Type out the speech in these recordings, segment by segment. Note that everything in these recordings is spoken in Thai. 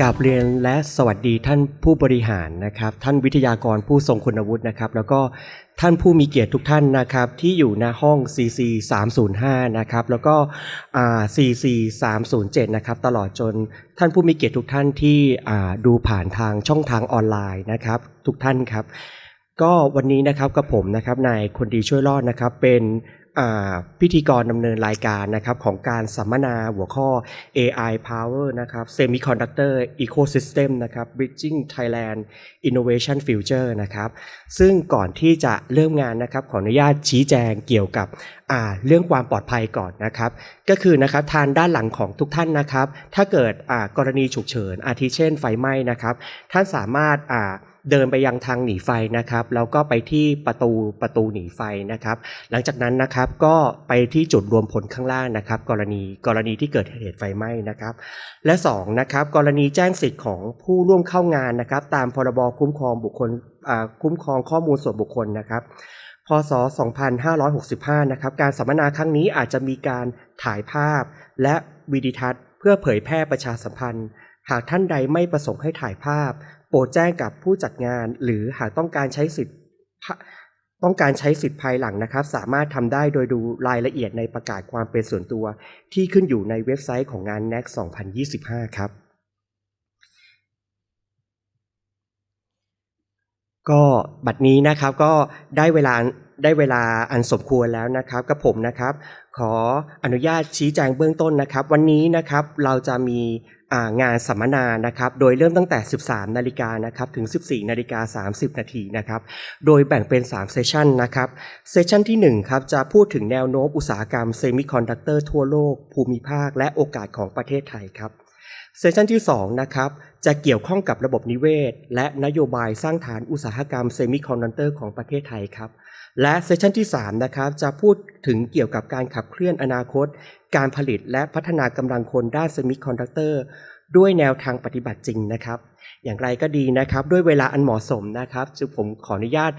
กราบเรียนและสวัสดีท่านผู้บริหารนะครับ ท่านวิทยากรผู้ทรงคุณวุฒินะครับ แล้วก็ท่านผู้มีเกียรติทุกท่านนะครับ ที่อยู่ในห้อง CC 305นะครับ แล้วก็อ่า CC 307นะครับ ตลอดจนท่านผู้มีเกียรติทุกท่านที่ดูผ่านทางช่องทางออนไลน์นะครับ ทุกท่านครับ ก็วันนี้นะครับกับผมนะครับนายคนดีช่วยรอดนะครับเป็น พิธีกรดำเนินรายการนะครับของการสัมมนาหัวข้อ AI Power นะครับ Semiconductor Ecosystem นะครับ Bridging Thailand Innovation Future นะครับ ซึ่งก่อนที่จะเริ่มงานนะครับขออนุญาตชี้แจงเกี่ยวกับเรื่องความปลอดภัยก่อนนะครับ ก็คือนะครับทางด้านหลังของทุกท่านนะครับ ถ้าเกิดกรณีฉุกเฉินอาทิเช่นไฟไหม้นะครับ ท่านสามารถอ่า เดินไปยังทางหนีไฟนะครับแล้วก็ไปที่ประตูประตูหนีไฟนะครับ หลังจากนั้นนะครับก็ไปที่จุดรวมพลข้างล่างนะครับ กรณีกรณีที่เกิดเหตุไฟไหม้นะครับ และสองนะครับกรณีแจ้งสิทธิ์ของผู้ร่วมเข้างานนะครับ ตามพรบคุ้มครองบุคคลคุ้มครองข้อมูลส่วนบุคคลนะครับพศ 2565 นะครับ การสัมมนาครั้งนี้อาจจะมีการถ่ายภาพและวิดีทัศน์ เพื่อเผยแพร่ประชาสัมพันธ์ หากท่านใดไม่ประสงค์ให้ถ่ายภาพ โปรดแจ้งกับผู้จัดงาน หรือหากต้องการใช้สิทธิ์ต้องการใช้สิทธิ์ภายหลังนะครับ สามารถทำได้โดยดูรายละเอียดในประกาศความเป็นส่วนตัว ที่ขึ้นอยู่ในเว็บไซต์ของงาน NAC 2025 ครับ ก็บัดนี้นะครับก็ได้เวลาได้เวลาอันสมควรแล้วนะครับกับผมนะครับ ขออนุญาตชี้แจงเบื้องต้นนะครับ วันนี้นะครับเราจะมี งานสัมมนานะครับ โดยเริ่มตั้งแต่ 13 นาฬิกานะครับถึง 14 นาฬิกา 30 นาทีนะครับ โดยแบ่งเป็น 3 เซสชันนะครับ เซสชันที่ 1 ครับจะพูดถึงแนวโน้มอุตสาหกรรมเซมิคอนดักเตอร์ทั่วโลก ภูมิภาค และโอกาสของประเทศไทยครับ เซสชันที่ 2 นะครับ จะเกี่ยวข้องกับระบบนิเวศ และนโยบายสร้างฐานอุตสาหกรรมเซมิคอนดักเตอร์ของประเทศไทยครับ และเซสชันที่3นะครับจะพูดถึงเกี่ยวกับการขับเคลื่อนอนาคต การผลิตและพัฒนากำลังคนด้านเซมิคอนดักเตอร์ด้วยแนวทางปฏิบัติจริงนะครับ อย่างไรก็ดีนะครับ ด้วยเวลาอันเหมาะสมนะครับจึงผมขออนุญาต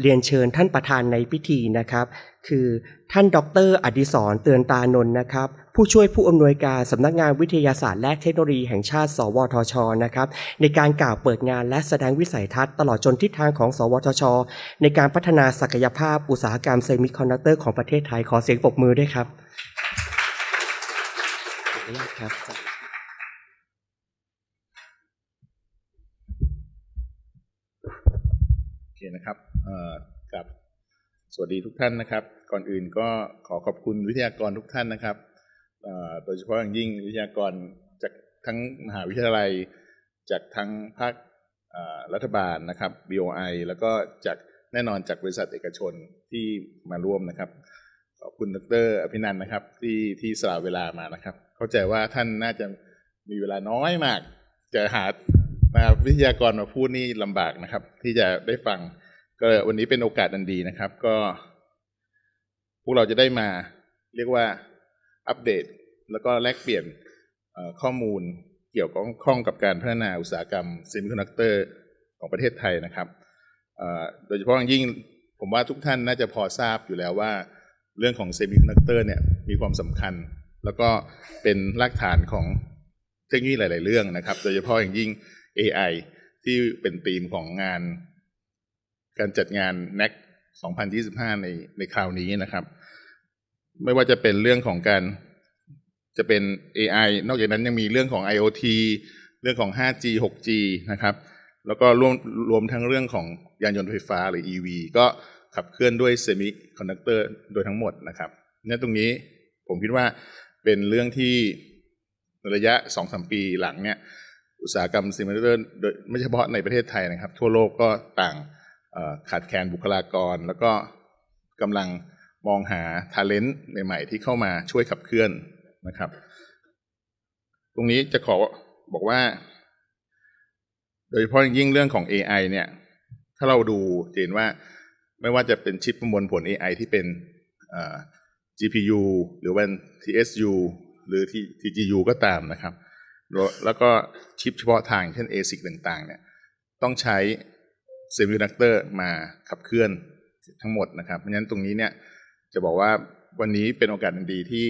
เรียนเชิญท่านประธานในพิธีนะครับ คือท่านดรอดิศรเตือนตานนท์นะครับ ผู้ช่วยผู้อำนวยการสำนักงานวิทยาศาสตร์และเทคโนโลยีแห่งชาติ สวทชนะครับ ในการกล่าวเปิดงานและแสดงวิสัยทัศน์ตลอดจนทิศทางของ สวทช ในการพัฒนาศักยภาพอุตสาหกรรมเซมิคอนดักเตอร์ของประเทศไทยขอเสียงปรบมือด้วยครับขออนุญาตครับ โอเคนะครับกับสวัสดีทุกท่านนะครับ ก่อนอื่นก็ขอขอบคุณวิทยากรทุกท่านนะครับโดยเฉพาะอย่างยิ่งวิทยากรจากทั้งมหาวิทยาลัย จากทั้งภาครัฐบาลนะครับ BOI แล้วก็จากแน่นอนจากบริษัทเอกชนที่มาร่วมนะครับ ขอบคุณดรอภินันนะครับที่ที่สละเวลามานะครับ เข้าใจว่าท่านน่าจะมีเวลาน้อยมาก จะหา มาวิทยากรมาพูดนี่ลำบากนะครับ ที่จะได้ฟัง ก็วันนี้เป็นโอกาสอันดีนะครับ ก็ พวกเราจะได้มา เรียกว่าอัปเดต แล้วก็แลกเปลี่ยนข้อมูลเกี่ยวกับข้องกับการพัฒนาอุตสาหกรรมเซมิคอนดักเตอร์ของประเทศไทยนะครับโดยเฉพาะอย่างยิ่งผมว่าทุกท่านน่าจะพอทราบอยู่แล้วว่า เรื่องของเซมิคอนดักเตอร์เนี่ยมีความสำคัญ แล้วก็เป็นรากฐานของเทคโนโลยีหลาย ๆ เรื่องนะครับ โดยเฉพาะอย่างยิ่ง AI ที่เป็นธีมของงาน การจัดงาน NAC 2025 ในในคราวนี้นะครับ ไม่ว่าจะเป็นเรื่องของการจะเป็น AI นอกจากนั้นยังมีเรื่องของ IoT เรื่องของ 5G 6G นะครับ แล้วก็รวมรวมทั้งเรื่องของยานยนต์ไฟฟ้าหรือ EV ก็ขับเคลื่อนด้วยเซมิคอนดักเตอร์โดยทั้งหมดนะครับเนี่ยตรงนี้ผมคิดว่าเป็นเรื่องที่ในระยะ2-3ปีหลังเนี่ย อุตสาหกรรมซมิคอนดักเตอร์โดยไม่เฉพาะในประเทศไทยนะครับ ทั่วโลกก็ต่างขาดแคลนบุคลากร แล้วก็กำลังมองหาท ALENT ใหม่ๆ ที่เข้ามาช่วยขับเคลื่อนนะครับ ตรงนี้จะขอบอกว่า โดยเฉพาะอย่างยิ่งเรื่องของ AI เนี่ย ถ้าเราดูเห็นว่าไม่ว่าจะเป็นชิปประมวลผล AI ที่เป็น GPU หรือว่า TSU หรือ TGU ก็ตามนะครับ แล้วก็ชิปเฉพาะทางเช่น ASIC ต่างๆ เนี่ยต้องใช้เซมิคอนดักเตอร์มาขับเคลื่อนทั้งหมดนะครับเพราะฉะนั้นตรงนี้เนี่ยจะบอกว่าวันนี้เป็นโอกาสอันดีที่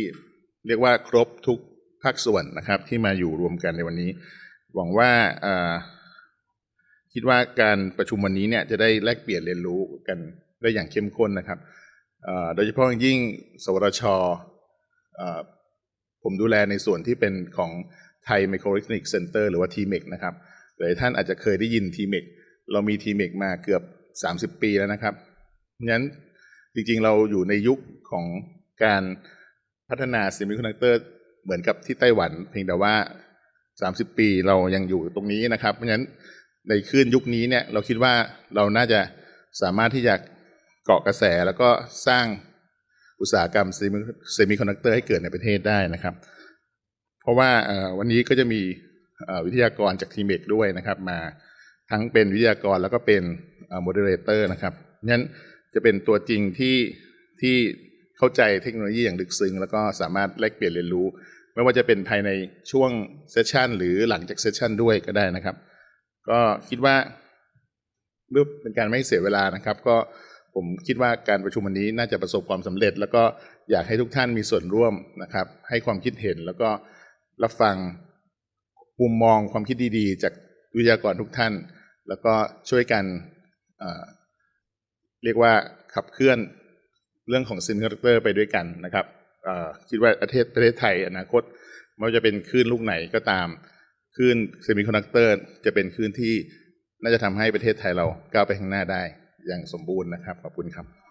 เรียกว่าครบทุกภาคส่วนนะครับที่มาอยู่รวมกันในวันนี้ หวังว่าคิดว่าการประชุมวันนี้เนี่ยจะได้แลกเปลี่ยนเรียนรู้กันได้อย่างเข้มข้นนะครับโดยเฉพาะยิ่งสวทชผมดูแลในส่วนที่เป็นของ ไทย Microelectronic Center หรือว่า TMEC นะครับหลายท่านอาจจะเคยได้ยิน TMEC เรามี TMEC มาเกือบ 30 ปีแล้วนะครับงั้นจริงๆเราอยู่ในยุคของการพัฒนาซิมิคอนดักเตอร์เหมือนกับที่ไต้หวัน เพียงแต่ว่า 30 ปีเรายังอยู่ตรงนี้นะครับ เพราะฉะนั้นในคลื่นยุคนี้เนี่ยเราคิดว่าเราน่าจะสามารถที่จะเกาะกระแสแล้วก็สร้างอุตสาหกรรมเซมิคอนดักเตอร์ให้เกิดในประเทศได้นะครับ ราะว่าวันนี้ก็จะมีวิทยากรจากทีเมกด้วยนะครับ มาทั้งเป็นวิทยากรแล้วก็เป็นโมเดเลเตอร์นะครับงั้นจะเป็นตัวจริงที่ที่เข้าใจเทคโนโลยีอย่างลึกซึ้งแล้วก็สามารถแลกเปลี่ยนเรียนรู้ ไม่ว่าจะเป็นภายในช่วงเซสชันหรือหลังจากเซสชันด้วยก็ได้นะครับ ก็คิดว่าเพื่อเป็นการไม่เสียเวลานะครับ ก็ผมคิดว่าการประชุมวันนี้น่าจะประสบความสำเร็จ แล้วก็อยากให้ทุกท่านมีส่วนร่วมนะครับ ให้ความคิดเห็นแล้วก็ รับฟังมุมมองความคิดดีๆ จากวิทยากรทุกท่าน แล้วก็ช่วยกันเเรียกว่าขับเคลื่อนเรื่องของซินคอนดักเตอร์ไปด้วยกันนะครับคิดว่าประเทศประเทศไทยอนาคตไม่ว่าจะเป็นคลื่นลูกไหนก็ตามคลื่นเซมิคอนดักเตอร์จะเป็นคลื่นที่น่าจะทำให้ประเทศไทยเราก้าวไปข้างหน้าได้อย่างสมบูรณ์นะครับ ขอบคุณครับ